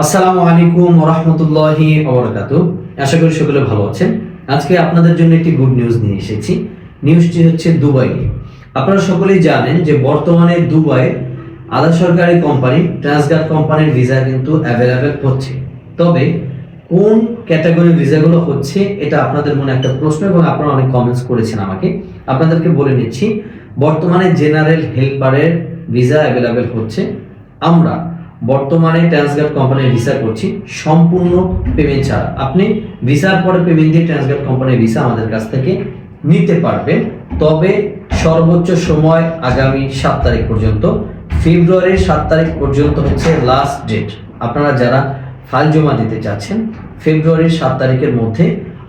আসসালামু আলাইকুম রহমতুল্লাহি ওবরাকাতু আশা করি সকলে ভালো আছেন। আজকে আপনাদের জন্য একটি গুড নিউজ নিয়ে এসেছি। নিউজটি হচ্ছে দুবাই আপনারা সকলেই জানেন যে বর্তমানে দুবাই আধা সরকারি কোম্পানি ট্রান্সগার কোম্পানির ভিসা কিন্তু অ্যাভেলেবেল হচ্ছে। তবে কোন ক্যাটাগরির ভিসাগুলো হচ্ছে, এটা আপনাদের মনে একটা প্রশ্ন এবং আপনারা অনেক কমেন্টস করেছেন আমাকে। আপনাদেরকে বলে নিচ্ছি, বর্তমানে জেনারেল হেল্পারের ভিসা অ্যাভেলেবেল হচ্ছে। আমরা বর্তমানে ট্রান্সগার্ড কোম্পানির ভিসা করছি, সম্পূর্ণ পেমেন্ট ছাড়া। আপনি ভিসার পরে পেমেন্ট দিয়ে ট্রান্সগার্ড কোম্পানির ভিসা আমাদের কাছ থেকে নিতে পারবেন। তবে সর্বোচ্চ সময় আগামী সাত তারিখ পর্যন্ত। ফেব্রুয়ারির সাত তারিখ পর্যন্ত হচ্ছে লাস্ট ডেট আপনারা যারা ফাইল জমা দিতে চাচ্ছেন, ফেব্রুয়ারির সাত তারিখের মধ্যে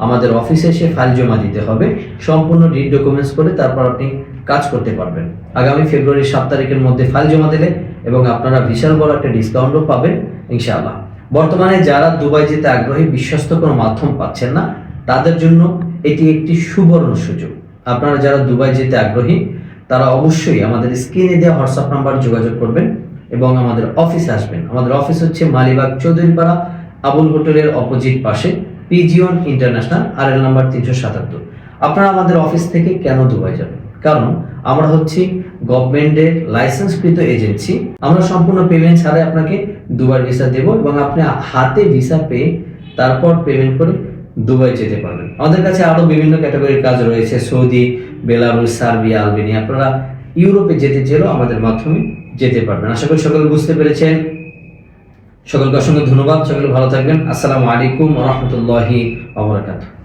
আমাদের অফিসে এসে ফাইল জমা দিতে হবে। সম্পূর্ণ ডিড ডকুমেন্টস করে তারপর আপনি কাজ করতে পারবেন। আগামী ফেব্রুয়ারির সাত তারিখের মধ্যে ফাইল জমা দিলে এবং আপনারা বিশাল বড় একটা ডিসকাউন্টও পাবেন, ইনশাআল্লাহ। বর্তমানে যারা দুবাই যেতে আগ্রহী, বিশ্বস্ত কোনো মাধ্যম পাচ্ছেন না, তাদের জন্য এটি একটি সুবর্ণ সুযোগ। আপনারা যারা দুবাই যেতে আগ্রহী, তারা অবশ্যই আমাদের স্ক্রিনে দেওয়া হোয়াটসঅ্যাপ নাম্বার যোগাযোগ করবেন এবং আমাদের অফিসে আসবেন। আমাদের অফিস হচ্ছে মালিবাগ চৌধুরীপাড়া, আবুল হোটেলের অপোজিট পাশে, পিজিওন ইন্টারন্যাশনাল আর এল নাম্বার তিনশো সাতাত্তর। আপনারা আমাদের অফিস থেকে কেন দুবাই যাবেন? কারণ আমরা হচ্ছি গভর্নমেন্টের লাইসেন্সকৃত এজেন্সি আমরা সম্পূর্ণ পেমেন্ট ছাড়াই আপনাকে দুবার ভিসা দেব এবং আপনি হাতে ভিসা পেয়ে তারপর পেমেন্ট করে দুবাই যেতে পারবেন। আমাদের কাছে আরও বিভিন্ন ক্যাটাগরির কাজ রয়েছে, সৌদি বেলারুস সার্বিয়া, আলবেনিয়া। আপনারা ইউরোপে যেতে চাইলেও আমাদের মাধ্যমে যেতে পারবেন। আশা করি সকলে বুঝতে পেরেছেন। সকলকে অসংখ্য ধন্যবাদ। সকলে ভালো থাকবেন। আসসালামু আলাইকুম রহমতুল্লাহি আবরাকাতুহ